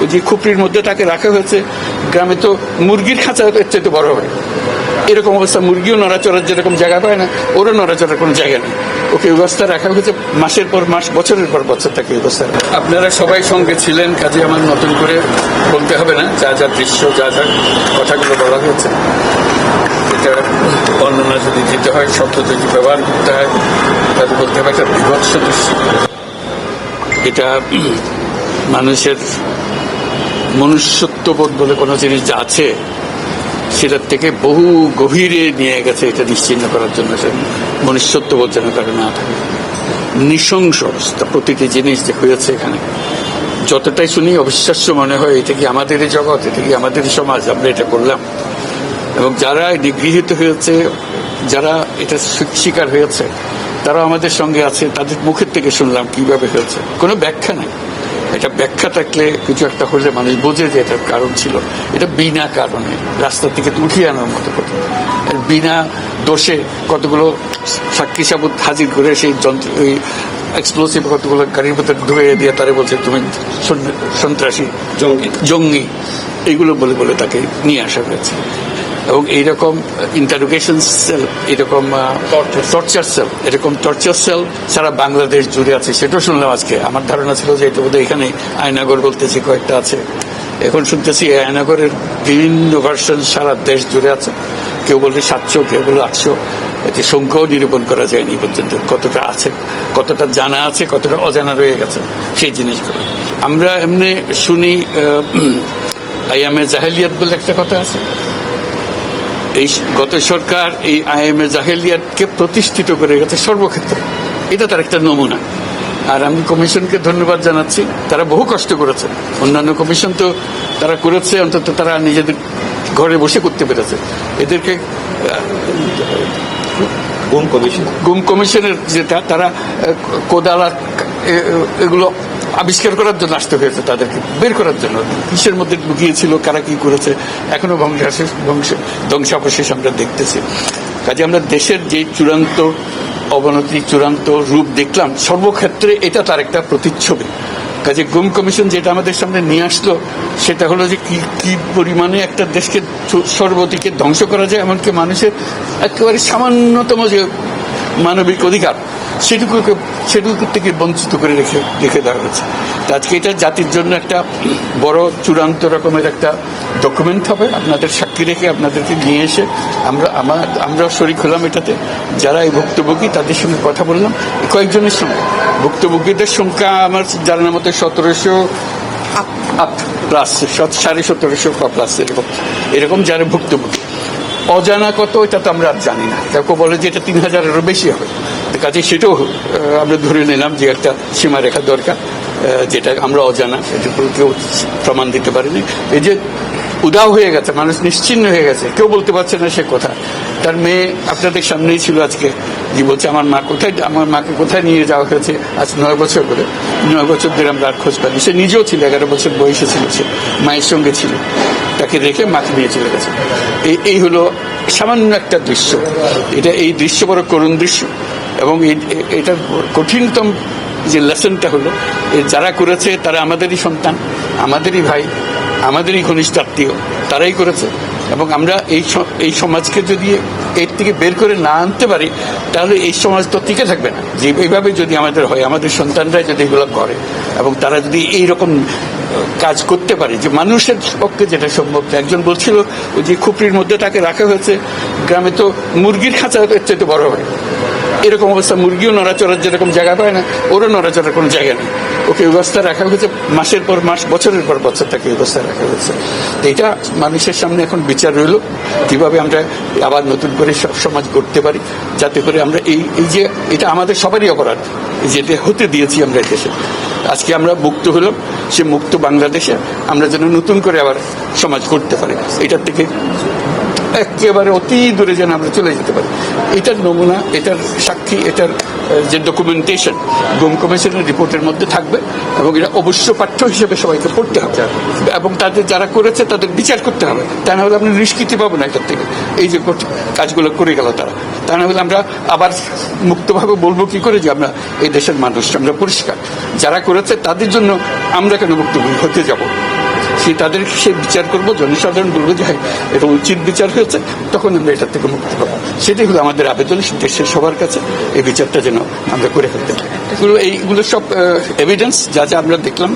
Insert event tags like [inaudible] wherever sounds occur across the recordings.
ওই যে খুপড়ির মধ্যে তাকে রাখা হয়েছে গ্রামে তো মুরগির খাঁচা এর চাইতে বড় হয় এরকম অবস্থা মুরগিও নড়াচড়ার যেরকম জায়গা পায় না ওরও নড়াচড়ার কোনো জায়গা নেই। ওকে এই অবস্থা রাখা হয়েছে মাসের পর মাস বছরের পর বছর তাকে এই অবস্থা আপনারা সবাই সঙ্গে ছিলেন কাজে আমার নতুন করে বলতে হবে না যা যা দৃশ্য যা যা কথাগুলো বলা হয়েছে। এটা বর্ণনা যদি দিতে হয় শব্দ যদি ব্যবহার করতে হয় তাহলে বলতে হবে একটা বিভৎস দৃশ্য। এটা মানুষের মনুষ্যত্ববোধ বলে কোনো জিনিস যা আছে, সেটার থেকে বহু গভীরে নিয়ে গেছে, এটা নিশ্চিন্ন করার জন্য সে মনুষ্যত্ববোধ যেন কারও না থাকে। নৃশংস অবস্থা, প্রতিটি জিনিস যে হয়েছে এখানে। যতটাই শুনি, অবিশ্বাস্য মনে হয়, এটা কি আমাদেরই জগৎ, এটা কি আমাদেরই সমাজ, আমরা এটা করলাম। এবং যারা নিগৃহীত হয়েছে, যারা এটা শিকার হয়েছে তারা আমাদের সঙ্গে আছে, তাদের মুখের থেকে শুনলাম কীভাবে হয়েছে। কোনো ব্যাখ্যা নাই। এটা ব্যাখ্যা থাকলে কিছু একটা হলে মানুষ বোঝে যে এটার কারণ ছিল। এটা বিনা কারণে রাস্তা থেকে উঠিয়ে আনার মতো কথা। আর বিনা দোষে কতগুলো সাক্ষী সাবুত হাজির করে সেই যন্ত্র ওই এক্সপ্লোসিভ কতগুলো গাড়ির ভিতরে ঢুকে দিয়ে তারা বলছে তুমি সন্ত্রাসী জঙ্গি। জঙ্গি। এইগুলো বলে বলে তাকে নিয়ে আসা হয়েছে। এবং এইরকম ইন্টারোগেশন সেল এরকম টর্চার সেল এরকম টর্চার সেল সারা বাংলাদেশ জুড়ে আছে। সেটাও শুনলাম আজকে। আমার ধারণা ছিল যে এটা বোধহয় এখানে আয়নাগর বলতেছি কয়েকটা আছে। এখন শুনতেছি আয়নাগরের বিভিন্ন ভার্সন সারা দেশ জুড়ে আছে। কেউ বলছে সাতশো কেউ বলে আটশো। এতে সংখ্যাও নিরূপণ করা যায়নি পর্যন্ত। কতটা আছে কতটা জানা আছে কতটা অজানা রয়ে গেছে সেই জিনিসগুলো। আমরা এমনি শুনি [clears throat] আইএমএ জাহেলিয়াত বলে একটা কথা আছে। এই গত সরকার এই আইএমএ জাহেলিয়াতকে প্রতিষ্ঠিত করে গেছে সর্বক্ষেত্রে। এটা তার একটা নমুনা। আর আমি কমিশনকে ধন্যবাদ জানাচ্ছি। তারা বহু কষ্ট করেছে। অন্যান্য কমিশন তো তারা করেছে অন্তত তারা নিজেদের ঘরে বসে করতে পেরেছে। এদেরকে গুম কমিশন? গুম কমিশনের যেটা তারা কোদাল এগুলো আবিষ্কার করার জন্য আসতে হয়েছে তাদেরকে, বের করার জন্য। কিসের মধ্যে লুকিয়েছিল কারা কি করেছে, এখনও ধ্বংসাবশেষ ধ্বংস ধ্বংসাবশেষ আমরা দেখতেছি। কাজে আমরা দেশের যে চূড়ান্ত অবনতি, চূড়ান্ত রূপ দেখলাম, সর্বক্ষেত্রে এটা তার একটা প্রতিচ্ছবি। কাজে গুম কমিশন যেটা আমাদের সামনে নিয়ে আসলো, সেটা হলো যে কি কি পরিমাণে একটা দেশকে সর্বদিকে ধ্বংস করা যায় এমনকি মানুষের একেবারে সামান্যতম যে মানবিক অধিকার সেটুকুকে সেটুকু থেকে বঞ্চিত করে রেখে রেখে দেওয়া হয়েছে। আজকে এটা জাতির জন্য একটা বড় চূড়ান্ত রকমের একটা ডকুমেন্ট হবে। আপনাদের সাক্ষী রেখে আপনাদেরকে নিয়ে এসে আমরা আমার আমরা শরিক হলাম এটাতে। যারা এই ভুক্তভোগী, তাদের সঙ্গে কথা বললাম। কয়েকজনের সঙ্গে। ভুক্তভোগীদের সংখ্যা আমার জানার মতো সতেরোশো প্লাস সাড়ে সতেরোশো প্লাস এরকম। এরকম যারা ভুক্তভোগী। অজানা কত, এটা তো আমরা জানি না। কেউ বলে যে এটা তিন হাজারেরও বেশি হবে। কাজে সেটাও আমরা ধরে নিলাম যে একটা সীমারেখা দরকার যেটা আমরা অজানা এটা কেউ প্রমাণ দিতে পারেনি। এই যে উদাও হয়ে গেছে, মানুষ নিশ্চিন্ন হয়ে গেছে, কেউ বলতে পারছে না সে কথা। তার মেয়ে আপনাদের সামনেই ছিল আজকে, যে বলছে, আমার মা কোথায়, আমার মাকে কোথায় নিয়ে যাওয়া হয়েছে আজ নয় বছর করে নয় বছর ধরে আমরা আর খোঁজ পাইনি। সে নিজেও ছিল, এগারো বছর বয়সে ছিল সে, মায়ের সঙ্গে ছিল। তাকে রেখে মাকে নিয়ে চলে গেছে। এই এই হলো সামান্য একটা দৃশ্য। এটা এই দৃশ্য বড় করুণ দৃশ্য এবং এই- এ- এটার কঠিনতম যে লেসনটা হলো যারা করেছে তারা আমাদেরই সন্তান, আমাদেরই ভাই আমাদেরই ঘনিষ্ঠ আত্মীয়, তারাই করেছে। এবং আমরা এই এই সমাজকে যদি এর থেকে বের করে না আনতে পারি, তাহলে এই সমাজ তো টিকে থাকবে না। যে এইভাবে যদি আমাদের হয়, আমাদের সন্তানরাই যদি এগুলো করে, এবং তারা যদি এই রকম কাজ করতে পারে, যে মানুষের পক্ষে যেটা সম্ভব। একজন বলছিল, ওই যে খুপড়ির মধ্যে তাকে রাখা হয়েছে, গ্রামে তো মুরগির খাঁচা এর চাইতে বড় হয়। এরকম অবস্থা, মুরগিও নড়াচড়ার যেরকম জায়গা পায় না, ওরও নড়াচড়ার কোনো জায়গা নেই। ওকে এই অবস্থা রাখা হয়েছে, মাসের পর মাস, বছরের পর বছর তাকে অবস্থায় রাখা হয়েছে। এটা মানুষের সামনে এখন বিচার রইল, কীভাবে আমরা আবার নতুন করে সব সমাজ করতে পারি, যাতে করে আমরা এই এই যে, এটা আমাদের সবারই অপরাধ যেটা হতে দিয়েছি আমরা দেশে। আজকে আমরা মুক্ত হলাম, সে মুক্ত বাংলাদেশে আমরা যেন নতুন করে আবার সমাজ করতে পারি। এটার থেকে একেবারে অতি দূরে যেন আমরা চলে যেতে পারি। এটার নমুনা, এটার সাক্ষী, এটার যে ডকুমেন্টেশন গুম কমিশনের রিপোর্টের মধ্যে থাকবে এবং এটা অবশ্য পাঠ্য হিসেবে সবাইকে পড়তে হবে। এবং তাদের যারা করেছে, তাদের বিচার করতে হবে। তা না হলে আমরা নিষ্কৃতি পাবো না এটার থেকে। এই যে কাজগুলো করে গেল তারা। তা না হলে আমরা আবার মুক্তভাবে বলব কি করে যে আমরা এই দেশের মানুষ, আমরা পরিষ্কার। যারা করেছে, তাদের জন্য আমরা কেন মুক্ত হতে যাব? সে তাদের সে বিচার করব জনসাধারণ বলব যে হ্যাঁ এটা উচিত বিচার হয়েছে তখন আমরা এটার থেকে মুক্তি পাবো। সেটাই হলো আমাদের আবেদন দেশের সবার কাছে এই বিচারটা যেন আমরা করে ফেলতে পারি। এগুলো এইগুলো সব এভিডেন্স যা যা আমরা দেখলাম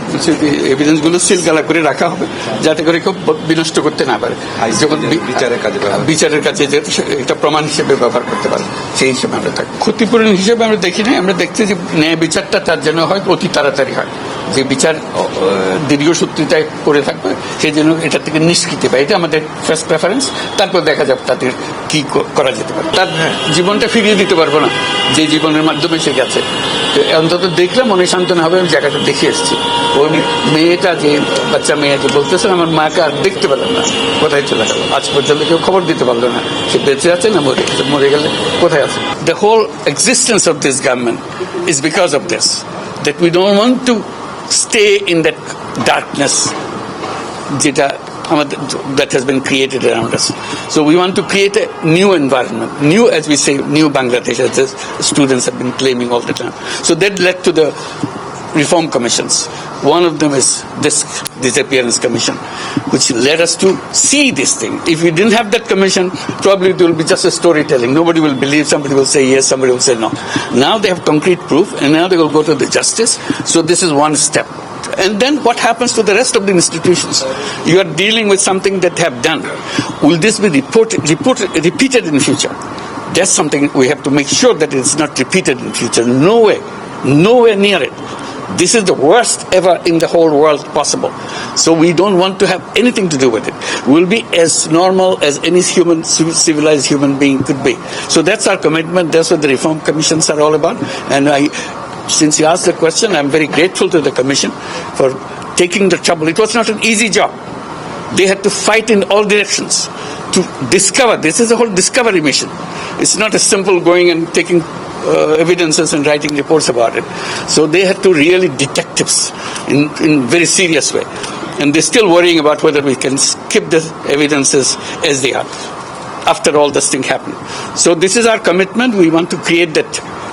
এভিডেন্সগুলো সিলগালা করে রাখা হবে যাতে করে কেউ বিনষ্ট করতে না পারে। যখন বিচারের কাজে বিচারের কাছে যেহেতু এটা প্রমাণ হিসেবে ব্যবহার করতে পারে সেই হিসেবে আমরা থাকি। ক্ষতিপূরণ হিসেবে আমরা দেখি না আমরা দেখছি যে ন্যায় বিচারটা তার জন্য হয় অতি তাড়াতাড়ি হয়। যে বিচার দীর্ঘসূত্রিতায় করে থাকবে সেই জন্য এটা থেকে নিষ্কৃতি পায়। এটা আমাদের ফার্স্ট প্রেফারেন্স তারপর দেখা যাবে তাদের কি করা যেতে পারে। তার জীবনটা ফিরিয়ে দিতে পারব না, যে জীবনের মাধ্যমে সে গেছে। অন্তত দেখলে মনে সান্ত্বনা হবে, আমি জায়গাটা দেখে এসেছি। ওই মেয়েটা যে, বাচ্চা মেয়েকে বলতেছে আমার মাকে আর দেখতে পেলাম না। কোথায় চলে গেল? আজ পর্যন্ত কেউ খবর দিতে পারল না। সে বেঁচে আছে না মরে গেছে? মরে গেলে কোথায় আছে? The whole existence of this government is because of this that we don't want to stay in that darkness যেটা আমাদের that has been created around us. So we want to create a new environment, new as we say, new Bangladesh as the students have been claiming all the time. So that led to the reform commissions. One of them is this disappearance commission, which led us to see this thing. If we didn't have that commission, probably it will be just a storytelling. Nobody will believe, somebody will say yes, somebody will say no. Now they have concrete proof, and now they will go to the justice. So this is one step. And then what happens to the rest of the institutions? You are dealing with something that have done. Will this be repeated in the future? That's something we have to make sure that it's not repeated in the future. No way, nowhere near it. This is the worst ever in the whole world possible. So we don't want to have anything to do with it. We'll be as normal as any human, civilized human being could be. So that's our commitment. That's what the reform commissions are all about. And I, since you asked the question, I'm very grateful to the commission for taking the trouble. It was not an easy job. They had to fight in all directions to discover. This is a whole discovery mission. It's not a simple going and taking uh, evidences and writing reports about it. So they had to really detectives in in very serious way, and they're still worrying about whether we can skip the evidences as they are after all this thing happened. So this is our commitment. We want to create that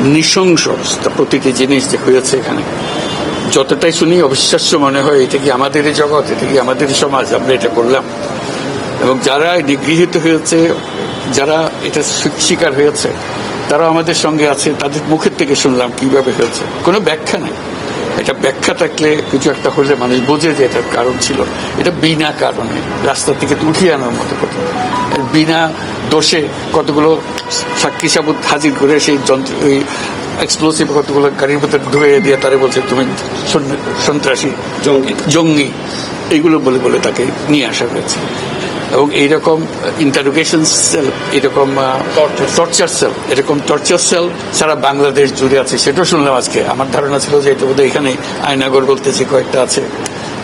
নৃশংস অবস্থা প্রতিটি জিনিস যে হয়েছে এখানে। যতটাই শুনি, অবিশ্বাস্য মনে হয়, এটা কি আমাদেরই জগৎ, এটা কি আমাদের সমাজ? আমরা এটা করলাম। এবং যারা নিগৃহীত হয়েছে, যারা এটা শিকার হয়েছে তারা আমাদের সঙ্গে আছে, তাদের মুখের থেকে শুনলাম কীভাবে হয়েছে। কোনো ব্যাখ্যা নেই। এটা ব্যাখ্যা থাকলে কিছু একটা হলে মানুষ বোঝে যে এটার কারণ ছিল। এটা বিনা কারণে রাস্তা থেকে উঠিয়ে আনার মতো কথা। বিনা দোষে কতগুলো সাক্ষী সাবুত হাজির করে সেই যন্ত্র ওই এক্সপ্লোসিভ কতগুলো গাড়ির ভেতর ঢুয়ে দিয়ে তারা বলছে তুমি সন্ত্রাসী জঙ্গি। জঙ্গি। এইগুলো বলে বলে তাকে নিয়ে আসা হয়েছে। এবং এইরকম ইন্টারোগেশন সেল এরকম টর্চার সেল এরকম টর্চার সেল সারা বাংলাদেশ জুড়ে আছে। সেটাও শুনলাম আজকে। আমার ধারণা ছিল যে এটা বোধহয় এখানে আয়নাগর বলতেছি কয়েকটা আছে।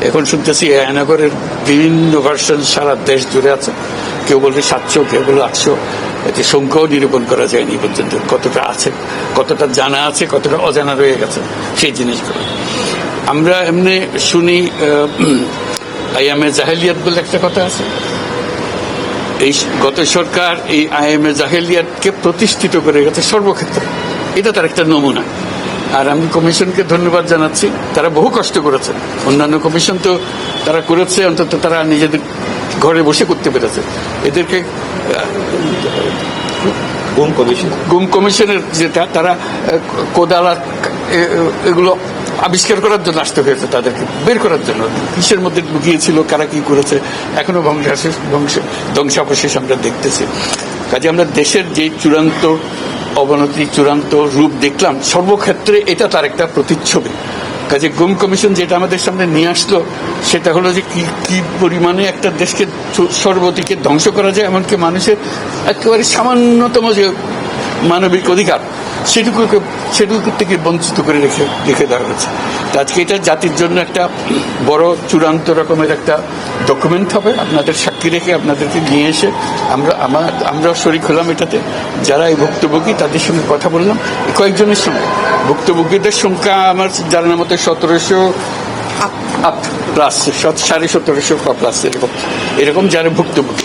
এখন শুনতেছি আয়নাগরের বিভিন্ন ভার্সন সারা দেশ জুড়ে আছে। কেউ বলবে সাতশো কেউ বলবে আটশো। এতে সংখ্যাও নিরূপণ করা যায়নি পর্যন্ত। কতটা আছে কতটা জানা আছে কতটা অজানা রয়ে গেছে সেই জিনিসগুলো। আমরা এমনি শুনি [clears throat] আইএমএ জাহেলিয়াত বলে একটা কথা আছে। এই গত সরকার এই আইএমএ জাহেলিয়াতকে প্রতিষ্ঠিত করে গেছে সর্বক্ষেত্রে। এটা তার একটা নমুনা। আর আমি কমিশনকে ধন্যবাদ জানাচ্ছি। তারা বহু কষ্ট করেছে। অন্যান্য কমিশন তো তারা করেছে অন্তত তারা নিজেদের ঘরে বসে করতে পেরেছে। এদেরকে গুম কমিশন? গুম কমিশনের যেটা তারা কোদাল এগুলো আবিষ্কার করার জন্য আসতে হয়েছে তাদেরকে, বের করার জন্য। কিসের মধ্যে লুকিয়েছিল, কারা কি করেছে, এখনও ধ্বংসাবশেষ ধ্বংস ধ্বংসাবশেষ আমরা দেখতেছি। কাজে আমরা দেশের যে চূড়ান্ত অবনতি, চূড়ান্ত রূপ দেখলাম, সর্বক্ষেত্রে এটা তার একটা প্রতিচ্ছবি। কাজে গুম কমিশন যেটা আমাদের সামনে নিয়ে আসলো, সেটা হলো যে কি কি পরিমাণে একটা দেশকে সর্বদিকে ধ্বংস করা যায়, এমনকি মানুষের একেবারে সামান্যতম যে মানবিক অধিকার, সেটুকুকে সেটুকু থেকে বঞ্চিত করে রেখে রেখে দেওয়া হয়েছে। আজকে এটা জাতির জন্য একটা বড় চূড়ান্ত রকমের একটা ডকুমেন্ট হবে। আপনাদের সাক্ষী রেখে আপনাদেরকে নিয়ে এসে আমরা আমার আমরা শরিক হলাম এটাতে। যারা এই ভুক্তভোগী, তাদের সঙ্গে কথা বললাম। কয়েকজনের সঙ্গে। ভুক্তভোগীদের সংখ্যা আমার জানার মতো সতেরোশো প্লাস সাড়ে সতেরোশো প্লাস এরকম। এরকম যারা ভুক্তভোগী।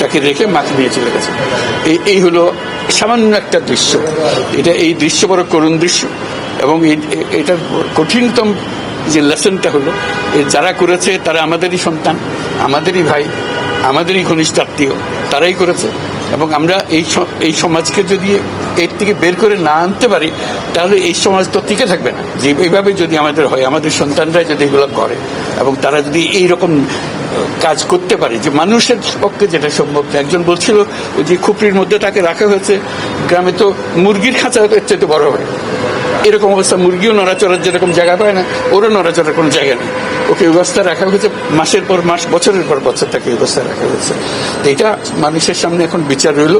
তাকে রেখে মাকে নিয়ে চলে গেছে। এই এই হলো সামান্য একটা দৃশ্য। এটা এই দৃশ্য বড় করুণ দৃশ্য এবং এটার কঠিনতম যে লেসনটা হলো, এ যারা করেছে তারা আমাদেরই সন্তান, আমাদেরই ভাই, আমাদেরই ঘনিষ্ঠ আত্মীয়, তারাই করেছে। এবং আমরা এই এই সমাজকে যদি এর থেকে বের করে না আনতে পারি, তাহলে এই সমাজ তো টিকে থাকবে না যে এইভাবে যদি আমাদের হয়, আমাদের সন্তানরা যদি এগুলো করে এবং তারা যদি এই রকম কাজ করতে পারে, যে মানুষের পক্ষে যেটা সম্ভব। একজন বলছিল যে খুপড়ির মধ্যে তাকে রাখা হয়েছে, গ্রামে তো মুরগির খাঁচা এর চেয়ে বড় হয় এরকম অবস্থা, মুরগিও নড়াচড়ার যেরকম জায়গা পায় না, ওরও নড়াচড়ার কোনো জায়গা নেই। ওকে এই অবস্থা রাখা হয়েছে, মাসের পর মাস, বছরের পর বছর তাকে এই অবস্থা রাখা হয়েছে। এটা মানুষের সামনে এখন বিচার রইল,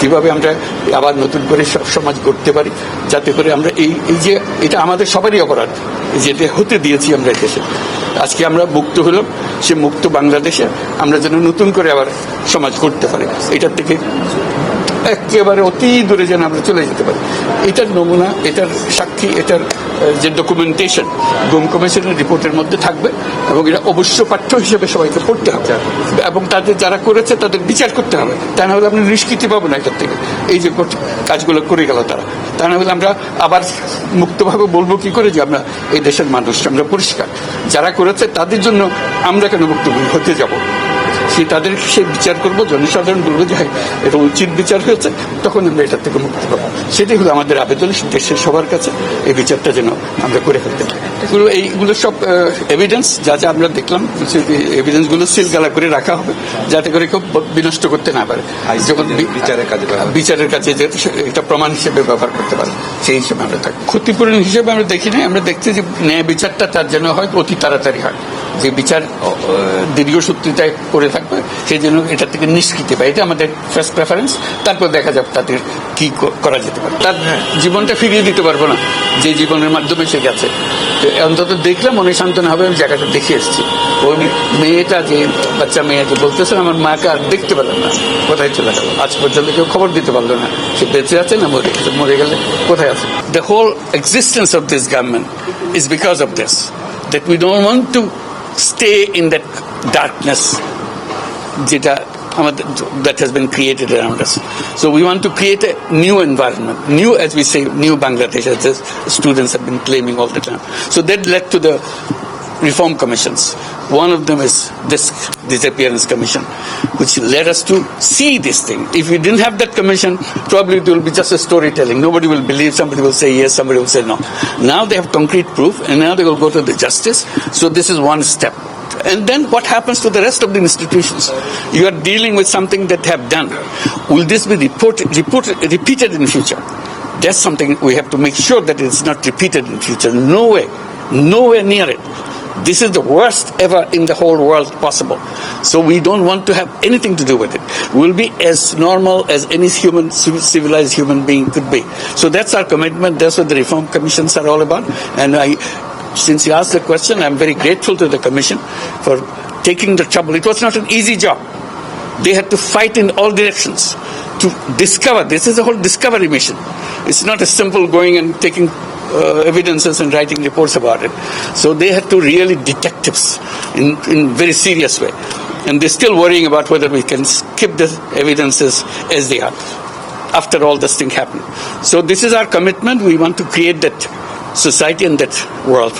কীভাবে আমরা আবার নতুন করে সব সমাজ করতে পারি, যাতে করে আমরা এই এই যে এটা আমাদের সবারই অপরাধ যেটা হতে দিয়েছি আমরা দেশে। আজকে আমরা মুক্ত হলাম, সে মুক্ত বাংলাদেশে আমরা যেন নতুন করে আবার সমাজ করতে পারি। এটার থেকে একেবারে অতি দূরে যেন আমরা চলে যেতে পারি। এটার নমুনা, এটার সাক্ষী, এটার যে ডকুমেন্টেশন গুম কমিশনের রিপোর্টের মধ্যে থাকবে এবং এটা অবশ্য পাঠ্য হিসেবে সবাইকে পড়তে হবে। এবং তাদের যারা করেছে তাদের বিচার করতে হবে। তা না হলে আপনি নিষ্কৃতি পাবো না এটার থেকে। এই যে কাজগুলো করে গেল তারা। তা না হলে আমরা আবার মুক্তভাবে বলব কি করে যে আমরা এই দেশের মানুষ, আমরা পরিষ্কার। যারা করেছে তাদের জন্য আমরা কেন মুক্ত হতে যাব? সে তাদের সে বিচার করব জনসাধারণ বলব যে হ্যাঁ এটা উচিত বিচার হয়েছে তখন আমরা এটার থেকে মুক্তি পাবো। সেটাই হলো আমাদের আবেদন দেশের সবার কাছে এই বিচারটা যেন আমরা করে ফেলতে পারি। এগুলো এইগুলো সব এভিডেন্স যা যা আমরা দেখলাম এভিডেন্সগুলো সিলগালা করে রাখা হবে যাতে করে কেউ বিনষ্ট করতে না পারে। যখন বিচারের কাজে বিচারের কাছে যেহেতু এটা প্রমাণ হিসেবে ব্যবহার করতে পারে সেই হিসেবে আমরা থাকি। ক্ষতিপূরণ হিসেবে আমরা দেখি না আমরা দেখছি যে ন্যায় বিচারটা তার জন্য হয় অতি তাড়াতাড়ি হয়। যে বিচার আহ, দীর্ঘসূত্রিতায় করে থাকবে সেই জন্য এটা থেকে নিষ্কৃতি পায়। এটা আমাদের ফার্স্ট প্রেফারেন্স তারপর দেখা যাবে তাদের কি করা যেতে পারে। তার জীবনটা ফিরিয়ে দিতে পারব না যে জীবনের মাধ্যমে সে গেছে। তো অন্তত দেখলে মনে সান্ত্বনা হবে আমি জায়গাটা দেখে এসেছি। ওই মেয়েটা যে বাচ্চা মেয়েকে বলতেছে আমার মাকে আর দেখতে পেলাম না। কোথায় চলে গেল? আজ পর্যন্ত কেউ খবর দিতে পারল না। সে বেঁচে আছে না মরে গেছে? মরে গেলে কোথায় আছে? The whole existence of this government is because of this that we don't want to stay in that darkness যেটা আমাদের that has been created around us. So we want to create a new environment, new, as we say, new Bangladesh, as the students have been claiming all the time. So that led to the reform commissions. One of them is this disappearance commission, which led us to see this thing. If we didn't have that commission, probably it will be just a storytelling. Nobody will believe, somebody will say yes, somebody will say no. Now they have concrete proof, and now they will go to the justice. So this is one step. And then what happens to the rest of the institutions? You are dealing with something that have done. Will this be repeated in the future? That's something we have to make sure that it's not repeated in the future. No way, nowhere near it. This is the worst ever in the whole world possible. So we don't want to have anything to do with it. We'll be as normal as any human, civilized human being could be. So that's our commitment. That's what the reform commissions are all about. And I, since you asked the question, I'm very grateful to the commission for taking the trouble. It was not an easy job. They had to fight in all directions to discover. This is a whole discovery mission. It's not a simple going and taking uh, evidences and writing reports about it. So they had to really detectives in in very serious way, and they're still worrying about whether we can keep the evidences as they are after all this thing happened. So this is our commitment. We want to create that society and that world for